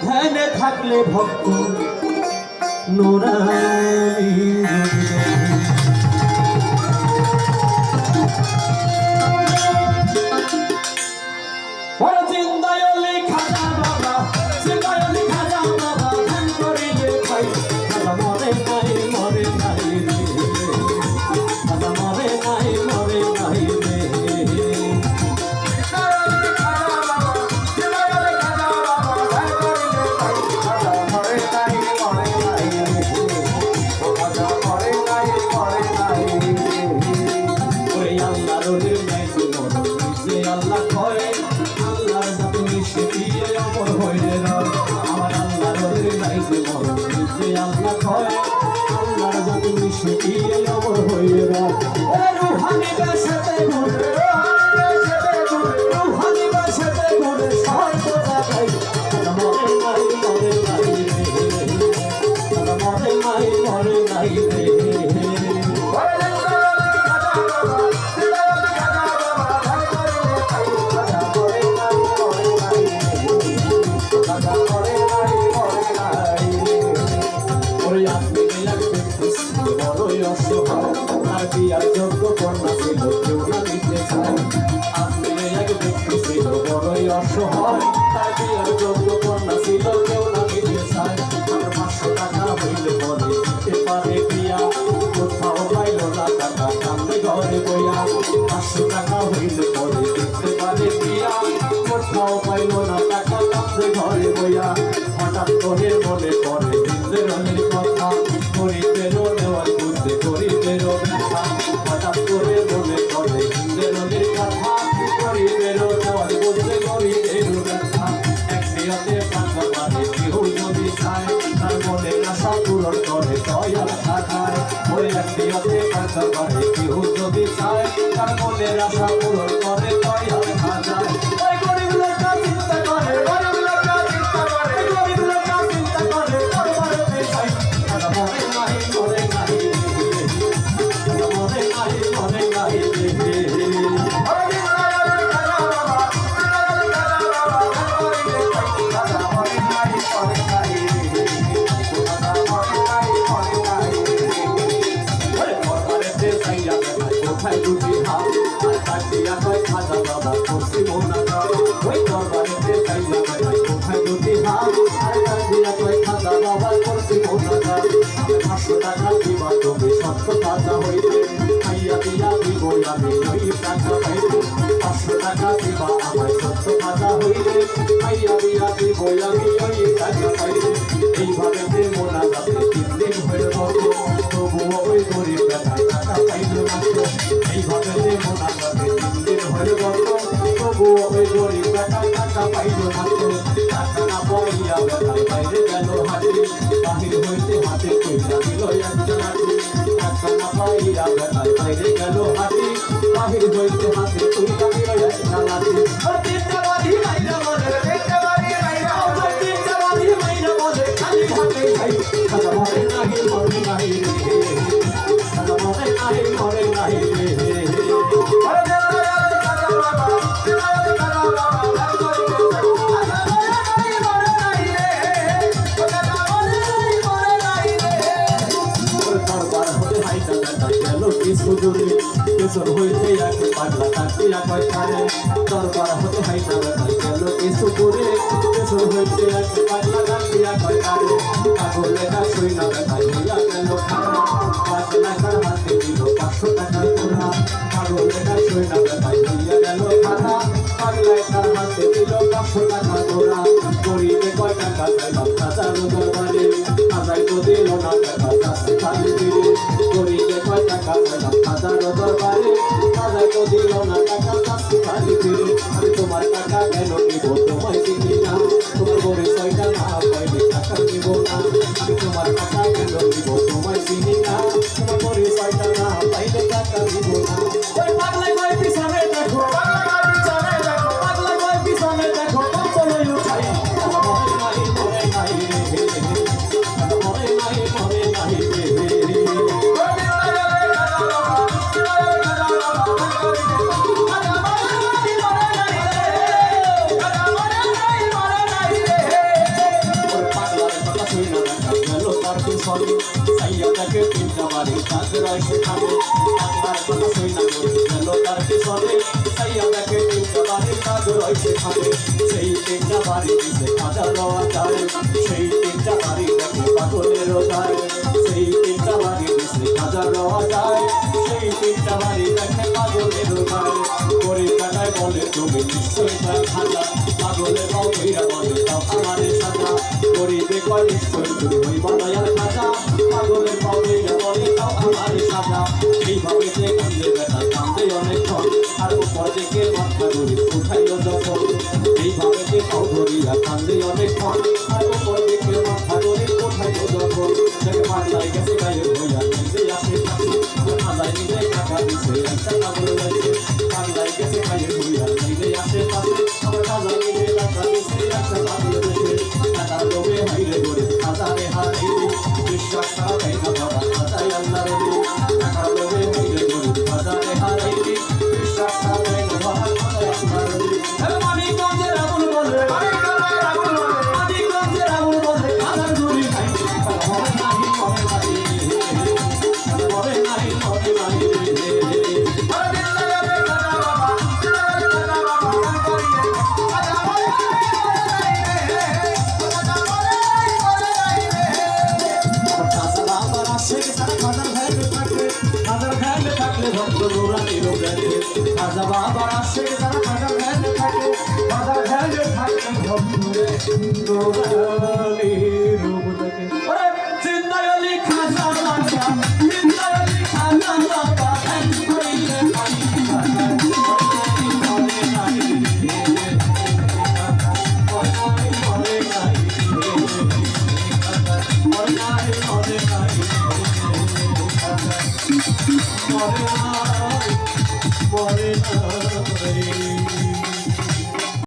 ধ্যানে থাকলে ভক্ত নোরানি আল্লাহ কয় আর বিয়ার যোগ্য কন্যা ছিল কেউ না দিতে চায়। আপনি লাগবে খুশি বড়ই অসহায়। তার বিয়ার যোগ্য কন্যা ছিল, কেউ না দিতে চায়। আর পাঁচশো টাকা হইলে পরে দিতে পারে বিয়া। কোথাও পাইল না টাকা কামড়ে ঘরে বইয়া। পাঁচশো টাকা হইলে পারে মানে কেউ যদি চায় তার মনের আশা পূরণ টাকা দিবা আমার সত্য খাজা হইবে খাইয়া এইভাবে যে মোনা যাতে তিন দিন হয়ে বলব তবুও ওই গরিব বেটা টাকা পাইল মাত্র এইভাবে যে মোনা যাতে তিন দিন হয়ে না গেল না বাহির হইতে হাতে দিল একটা হাতে ও তিনটা বাড়ি মাইরা মরে তিনটা বাড়ি মাইরা ও তিনটা বাড়ি মাইরা মরে খালি হাতে যাই খাজা মরে নাহি মরে নাহি খাজা মরে নাহি মরে নাহি রে ওর দূরে কেশর হইতে এক পাগলা কাটিয়া কারে দরবার হতে হাইটা দেখা গেল কিছু করে। কেশর হইতে এক পাগলা কাটিয়া কারে পাগলে না শুই না আমি তোমার টাকা কেন নিব তোমায় চিনি পিছনে সাইয়া তাকে বাড়ি কাজ রয় সেখানে একবার কথা সই না গেল তার পিছনে। বাড়ি কাজ রয় সেখানে সেই তিনটা বাড়ি দিতে খাজা দেওয়া যায় সেই তিনটা বাড়ি দেখে পাগলেরও যায় সেই তিনটা বাড়ি দিতে খাজা দেওয়া দেখে পাগলেরও বলে তুমি নিশ্চয়ই তার খাজা পাগলের বাউ কইরা বলে তাও আমারে সাজা গরিবে কয় নিশ্চয় তুমি ওই বানায়ার খাজা। পাগলের বাউ কইরা বলে তাও আমারে সাজা এইভাবে যে কান্দে বেটা কান্দে অনেকক্ষণ। আর উপর দিকে মাথা ধরে উঠাইল যখন। এইভাবে যে পাও ধরিয়া কান্দে অনেকক্ষণ। আর উপর দিকে মাথা ধরে উঠাইল যখন। দেখে পাল্লাই গেছে গায়ে হইয়া নিজে আসে কাছে। খাজায় নিজে টাকা দিছে, একটা পাগল ভ্যানে থাকলে ভক্ত